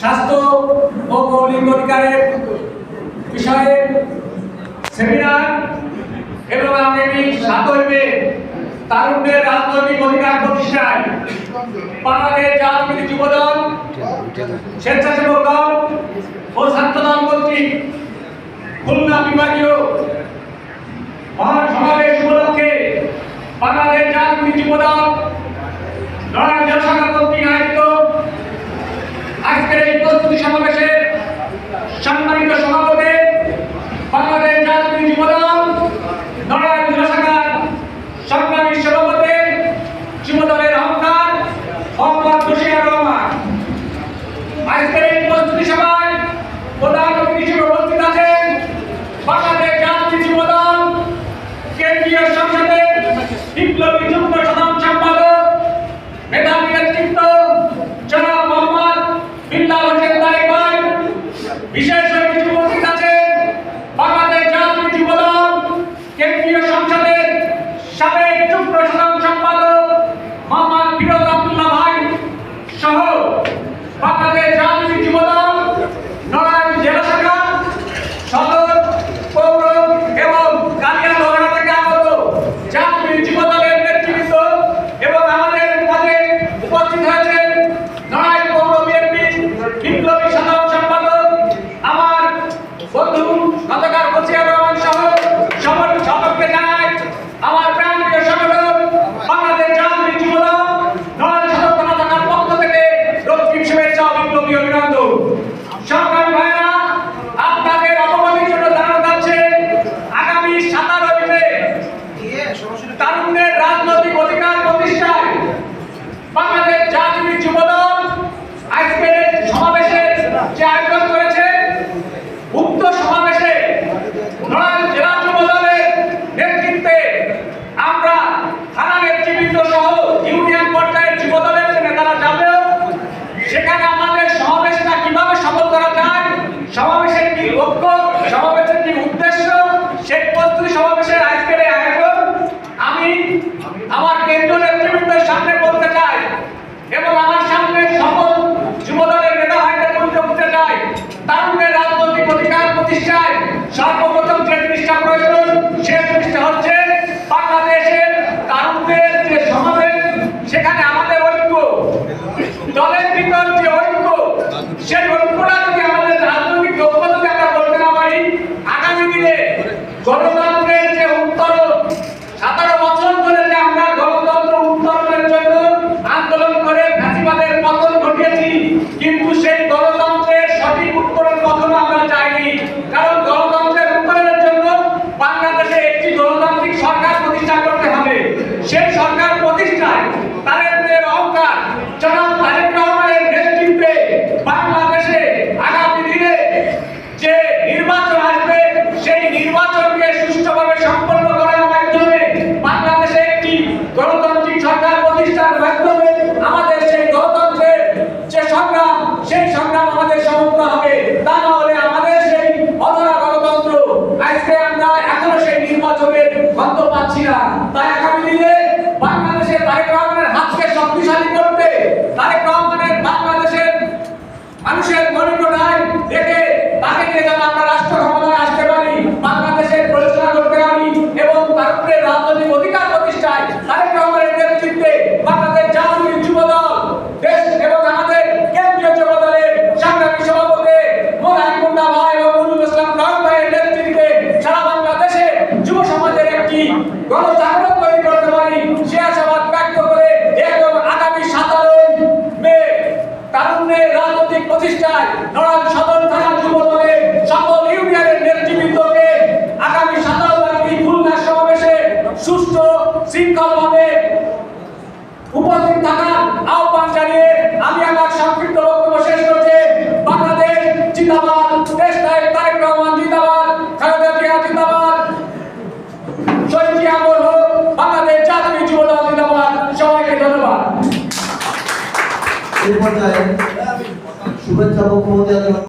স্বাস্থ্য ও মৌলিক অধিকারের বিষয়ে সেমিনার এবং আগামী সাত মে তারুণ্যের রাজনৈতিক অধিকার প্রতিষ্ঠায় বাংলাদেশ জাতীয় যুবদল, স্বেচ্ছাসেবক দল ও ছাত্র মন্ত্রী খুলনা বিভাগীয় মহাসমাবেশ উপলক্ষে বাংলাদেশ জাতীয় যুবদল প্রতিবাদ সমাবেশের সম্মানিত সভাপতি, বাংলাদেশ জাতীয় যুবদল নড়াইল জেলা সম্মানিত সভাপতি, যুবদলের আহ্বান মোহাম্মদ রহমান। আজকের এই প্রস্তুতি সভায় প্রধান everyone. প্রতিষ্ঠায় সর্বপ্রথম যে জিনিসটা প্রয়োজন, সে জিনিসটা হচ্ছে বাংলাদেশের তারুণদের যে সমাবেশ, সেখানে আমাদের ঐক্য, দলের ভিতর যে ঐক্য সে ঐক্যটা যদি আমাদের রাজনৈতিক ঐক্য যদি আমরা না পারি, আগামী দিনে গণ সহযোগের মাত্র পাচ্ছি না। তাই আগামী দিনে श्रीमंत आहे